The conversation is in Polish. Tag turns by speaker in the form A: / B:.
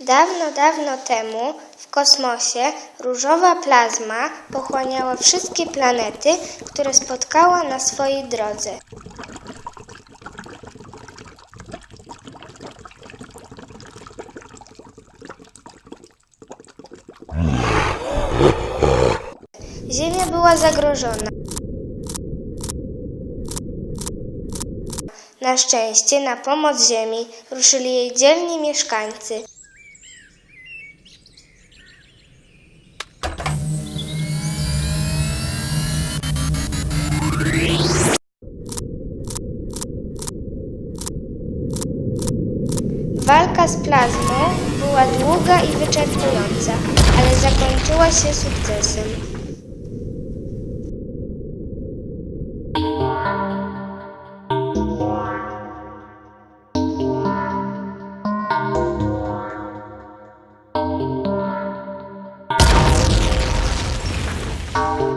A: Dawno, dawno temu w kosmosie różowa plazma pochłaniała wszystkie planety, które spotkała na swojej drodze. Ziemia była zagrożona. Na szczęście na pomoc Ziemi ruszyli jej dzielni mieszkańcy. Walka z plazmą była długa i wyczerpująca, ale zakończyła się sukcesem. Thank